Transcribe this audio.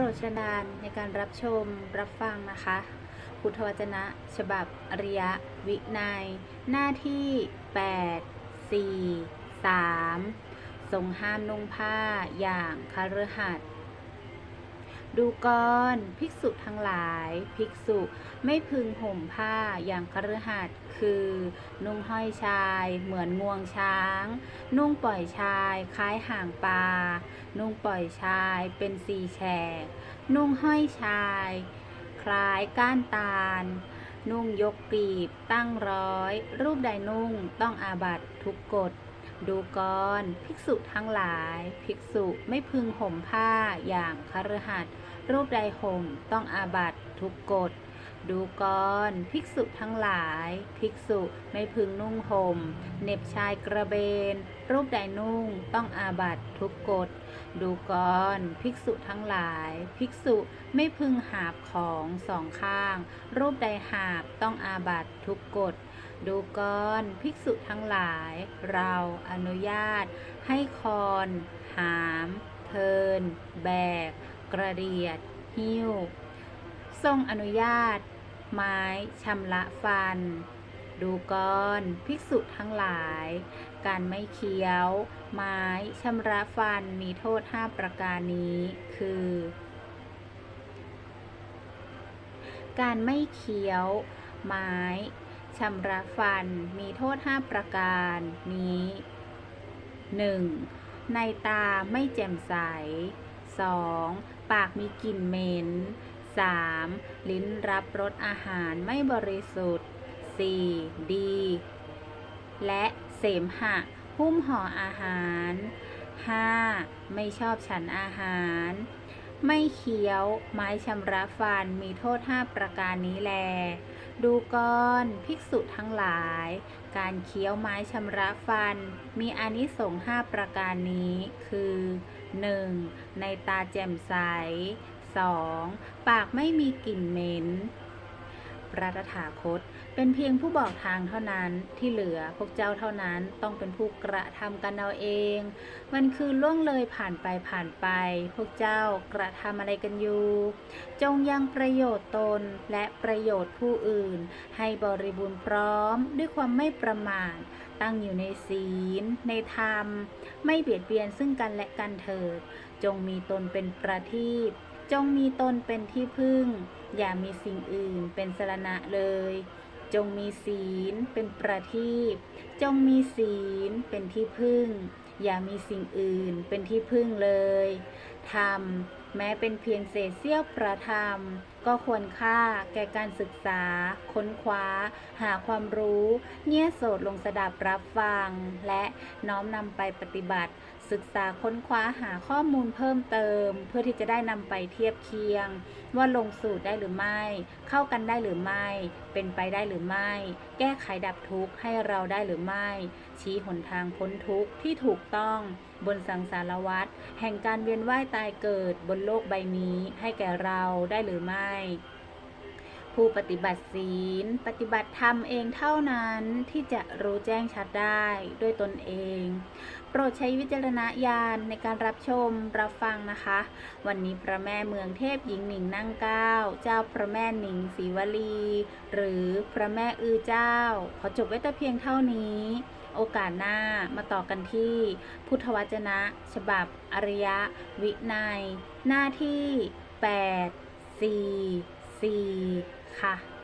รดชนานในการรับชมรับฟังนะคะ พุทธวจนะ ฉบับอริยวินัย หน้าที่ 8 4 3 ทรงห้ามนุ่งผ้าอย่างคฤหัสถ์ ดูก่อนภิกษุทั้งหลาย ภิกษุไม่พึงห่มผ้าอย่างคฤหัสถ์คือ นุ่งห้อยชาย เหมือนงวงช้าง นุ่งปล่อยชาย คล้ายห่างปลา นุ่งปล่อยชายเป็นสีแฉก นุ่งห้อยชาย คล้ายก้านตาล นุ่งยกปีบตั้งร้อย รูปใดนุ่งต้องอาบัตทุกกฎ ดูก่อนภิกษุทั้งหลาย ภิกษุไม่พึงห่มผ้าอย่างคฤหัสถ์รูปใดห่มต้องอาบัตทุกกฎ ดูก่อนภิกษุทั้งหลาย ภิกษุไม่พึงนุ่งห่มเน็บชายกระเบน รูปใดนุ่งต้องอาบัตทุกกฎ ดูก่อนภิกษุทั้งหลาย ภิกษุไม่พึงหาบของสองข้าง รูปใดหาบต้องอาบัตทุกกฎ ดูก่อนภิกษุทั้งหลาย เราอนุญาต ให้คอน หาม เทิน แบก กระเดียด หิ้วทรงอนุญาต ไม้ชำระฟัน ดูก่อนภิกษุทั้งหลาย การไม่เคี้ยว ไม้ชำระฟันมีโทษ5ประการนี้คือ การไม่เคี้ยว ไม้ชำระฟันมีโทษ5ประการนี้ 1. ในตาไม่แจ่มใส 2. ปากมีกลิ่นเหม็น 3. ลิ้นรับรสอาหารไม่บริสุทธิ์ 4. ดี และเสมหะหุ้มห่ออาหาร 5. ไม่ชอบฉันอาหาร ไม่เคี้ยว ไม้ชำระฟันมีโทษ 5 ประการนี้แล ดูก่อนภิกษุทั้งหลาย การเคี้ยวไม้ชำระฟัน มีอนิสงส์5ประการนี้ คือ 1. ในตาแจ่มใส 2. ปากไม่มีกลิ่นเหม็นพระตถาคตเป็นเพียงผู้บอกทางเท่านั้นที่เหลือพวกเจ้าเท่านั้นต้องเป็นผู้กระทำกันเอาเองวันคืนล่วงเลยผ่านไปผ่านไป พวกเจ้ากระทำอะไรกันอยู่ จงยังประโยชน์ตนและประโยชน์ผู้อื่น ให้บริบูรณ์พร้อมด้วยความไม่ประมาทตั้งอยู่ในศีล ในธรรม ไม่เบียดเบียนซึ่งกันและกันเถิด จงมีตนเป็นประทีป จงมีตนเป็นที่พึ่ง อย่ามีสิ่งอื่นเป็นสรณะเลย จงมีศีลเป็นประทีปจงมีศีลเป็นที่พึ่ง อย่ามีสิ่งอื่นเป็นที่พึ่งเลยธรรมแม้เป็นเพียงเศษเสี้ยวประธรรม ก็ควรค่าแก่การศึกษา ค้นคว้า หาความรู้ เงี่ยโสดลงสดับรับฟัง และน้อมนำไปปฏิบัติ ศึกษาค้นคว้าหาข้อมูลเพิ่มเติม เพื่อที่จะได้นำไปเทียบเคียง ว่าลงสูตรได้หรือไม่ เข้ากันได้หรือไม่ เป็นไปได้หรือไม่ แก้ไขดับทุกข์ให้เราได้หรือไม่ ชี้หนทางพ้นทุกข์ที่ถูกต้องบนสังสารวัฏแห่งการเวียนว่ายตายเกิดบนโลกใบนี้ให้แก่เราได้หรือไม่ ผู้ปฏิบัติศีล ปฏิบัติธรรมเองเท่านั้นที่จะรู้แจ้งชัดได้ด้วยตนเอง โปรดใช้วิจารณญาณในการรับชมรับฟังนะคะ วันนี้พระแม่เมืองเทพหญิงหนิงนั่งเก้า เจ้าพระแม่หนิงศรีวลี หรือพระแม่อือเจ้า ขอจบไว้แต่เพียงเท่านี้โอกาสหน้ามาต่อกันที่ พุทธวจนะ ฉบับ อริยวินัย หน้าที่ 8 4 4 ค่ะ